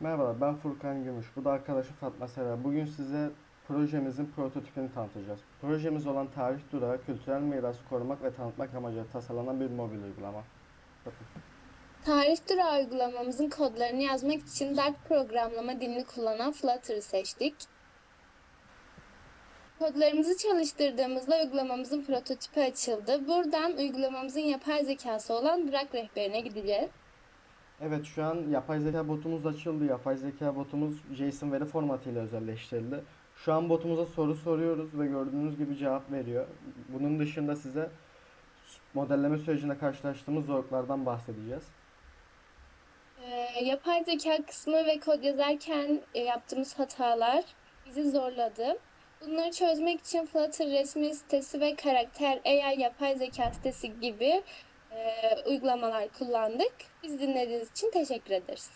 Merhabalar, ben Furkan Gümüş. Bu da arkadaşım Fatma Sever. Bugün size projemizin prototipini tanıtacağız. Projemiz olan tarih durağı kültürel mirası korumak ve tanıtmak amacıyla tasarlanan bir mobil uygulama. Tarih durağı uygulamamızın kodlarını yazmak için Dart programlama dilini kullanan Flutter'ı seçtik. Kodlarımızı çalıştırdığımızda uygulamamızın prototipi açıldı. Buradan uygulamamızın yapay zekası olan Burak rehberine gideceğiz. Evet, şu an yapay zeka botumuz açıldı. Yapay zeka botumuz JSON veri formatıyla özelleştirildi. Şu an botumuza soru soruyoruz ve gördüğünüz gibi cevap veriyor. Bunun dışında size modelleme sürecinde karşılaştığımız zorluklardan bahsedeceğiz. Ee, yapay zeka kısmı ve kod yazarken e, yaptığımız hatalar bizi zorladı. Bunları çözmek için Flutter resmi sitesi ve karakter AI yapay zeka sitesi gibi e, uygulamalar kullandık. Biz dinlediğiniz için teşekkür ederiz.